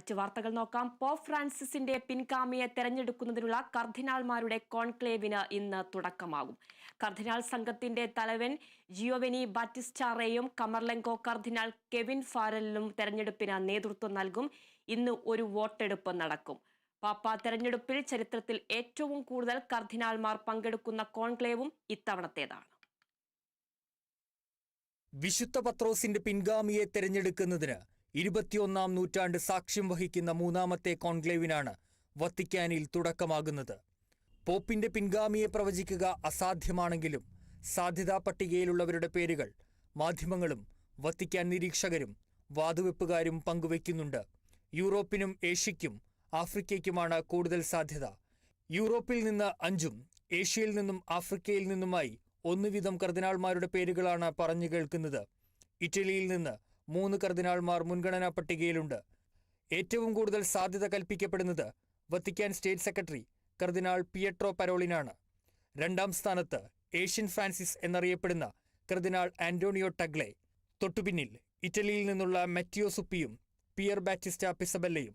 മറ്റു വാർത്തകൾ നോക്കാം. പോപ്പ് ഫ്രാൻസിസിന്റെ പിൻഗാമിയെ തെരഞ്ഞെടുക്കുന്നതിനുള്ള കർദിനാൾമാരുടെ കോൺക്ലേവിന് ഇന്ന് തുടക്കമാകും. കർദിനാൾ സംഘത്തിന്റെ തലവൻ ജിയോവെനി ബാറ്റിസ്റ്റാറേയും കമർലെങ്കോ കർദിനാൾ കെവിൻ ഫാരലിനും തെരഞ്ഞെടുപ്പിന് നേതൃത്വം നൽകും. ഇന്ന് ഒരു വോട്ടെടുപ്പ് നടക്കും. പാപ്പ തെരഞ്ഞെടുപ്പിൽ ചരിത്രത്തിൽ ഏറ്റവും കൂടുതൽ കർദിനാൾമാർ പങ്കെടുക്കുന്ന കോൺക്ലേവും ഇത്തവണത്തേതാണ്. വിശുദ്ധ പത്രോസിന്റെ പിൻഗാമിയെ തെരഞ്ഞെടുക്കുന്നതിന് ഇരുപത്തിയൊന്നാം നൂറ്റാണ്ട് സാക്ഷ്യം വഹിക്കുന്ന മൂന്നാമത്തെ കോൺക്ലേവിനാണ് വത്തിക്കാനിൽ തുടക്കമാകുന്നത്. പോപ്പിന്റെ പിൻഗാമിയെ പ്രവചിക്കുക അസാധ്യമാണെങ്കിലും സാധ്യതാ പട്ടികയിലുള്ളവരുടെ പേരുകൾ മാധ്യമങ്ങളും വത്തിക്കാൻ നിരീക്ഷകരും വാതുവെപ്പുകാരും പങ്കുവയ്ക്കുന്നുണ്ട്. യൂറോപ്പിനും ഏഷ്യയ്ക്കും ആഫ്രിക്കയ്ക്കുമാണ് കൂടുതൽ സാധ്യത. യൂറോപ്പിൽ നിന്ന് അഞ്ചും ഏഷ്യയിൽ നിന്നും ആഫ്രിക്കയിൽ നിന്നുമായി ഒന്നുവിധം കർദിനാൾമാരുടെ പേരുകളാണ് പറഞ്ഞു കേൾക്കുന്നത്. ഇറ്റലിയിൽ നിന്ന് മൂന്ന് കർദിനാൾമാർ മുൻഗണനാ പട്ടികയിലുണ്ട്. ഏറ്റവും കൂടുതൽ സാധ്യത കൽപ്പിക്കപ്പെടുന്നത് വത്തിക്കാൻ സ്റ്റേറ്റ് സെക്രട്ടറി കർദിനാൾ പിയട്രോ പരോളിനാണ്. രണ്ടാം സ്ഥാനത്ത് ഏഷ്യൻ ഫ്രാൻസിസ് എന്നറിയപ്പെടുന്ന കർദിനാൾ ആന്റോണിയോ ടഗ്ലെ. തൊട്ടുപിന്നിൽ ഇറ്റലിയിൽ നിന്നുള്ള മെറ്റിയോ സുപ്പിയും പിയർ ബാറ്റിസ്റ്റ പിസബല്ലയും.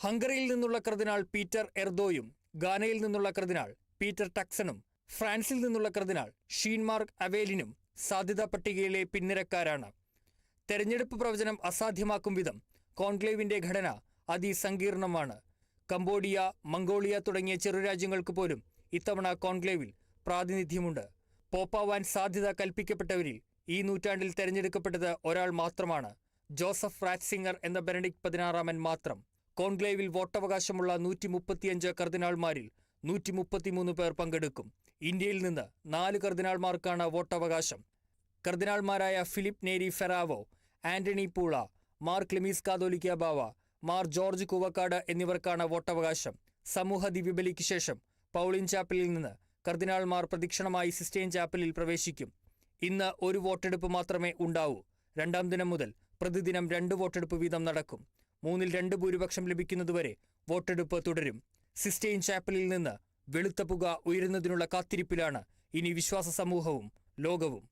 ഹംഗറിയിൽ നിന്നുള്ള കർദിനാൾ പീറ്റർ എർദോയും ഗാനയിൽ നിന്നുള്ള കർദിനാൾ പീറ്റർ ടക്സണും ഫ്രാൻസിൽ നിന്നുള്ള കർദിനാൾ ഷീൻമാർക്ക് അവേലിനും സാധ്യതാ പട്ടികയിലെ പിൻനിരക്കാരാണ് തെരഞ്ഞെടുപ്പ് പ്രവചനം അസാധ്യമാക്കും വിധം കോൺക്ലേവിന്റെ ഘടന അതിസങ്കീർണമാണ്. കംബോഡിയ മംഗോളിയ തുടങ്ങിയ ചെറുരാജ്യങ്ങൾക്ക് പോലും ഇത്തവണ കോൺക്ലേവിൽ പ്രാതിനിധ്യമുണ്ട്. പോപ്പാവാൻ സാധ്യത കൽപ്പിക്കപ്പെട്ടവരിൽ ഈ നൂറ്റാണ്ടിൽ തെരഞ്ഞെടുക്കപ്പെട്ടത് ഒരാൾ മാത്രമാണ്. ജോസഫ് റാറ്റ്സിംഗർ എന്ന ബെനഡിക് പതിനാറാമൻ മാത്രം. കോൺക്ലേവിൽ വോട്ടവകാശമുള്ള നൂറ്റി മുപ്പത്തിയഞ്ച് കർദിനാൾമാരിൽ നൂറ്റി മുപ്പത്തിമൂന്ന് പേർ പങ്കെടുക്കും. ഇന്ത്യയിൽ നിന്ന് നാല് കർദിനാൾമാർക്കാണ് വോട്ടവകാശം. കർദിനാൾമാരായ ഫിലിപ്പ് നേരി ഫെറാവോ ആന്റണി പൂള മാർ ക്ലിമീസ് കാതോലിക്ക ബാവ മാർ ജോർജ് കുവക്കാട് എന്നിവർക്കാണ് വോട്ടവകാശം. സമൂഹ ദിവ്യബലിക്ക് ശേഷം പൗളിൻ ചാപ്പലിൽ നിന്ന് കർദിനാൾമാർ പ്രദക്ഷിണമായി സിസ്റ്റേൻ ചാപ്പലിൽ പ്രവേശിക്കും. ഇന്ന് ഒരു വോട്ടെടുപ്പ് മാത്രമേ ഉണ്ടാവൂ. രണ്ടാം ദിനം മുതൽ പ്രതിദിനം രണ്ട് വോട്ടെടുപ്പ് വീതം നടക്കും. മൂന്നിൽ രണ്ട് ഭൂരിപക്ഷം ലഭിക്കുന്നതുവരെ വോട്ടെടുപ്പ് തുടരും. സിസ്റ്റൈൻ ചാപ്പലിൽ നിന്ന് വെളുത്ത പുക ഉയരുന്നതിനുള്ള കാത്തിരിപ്പിലാണ് ഇനി വിശ്വാസ സമൂഹവും ലോകവും.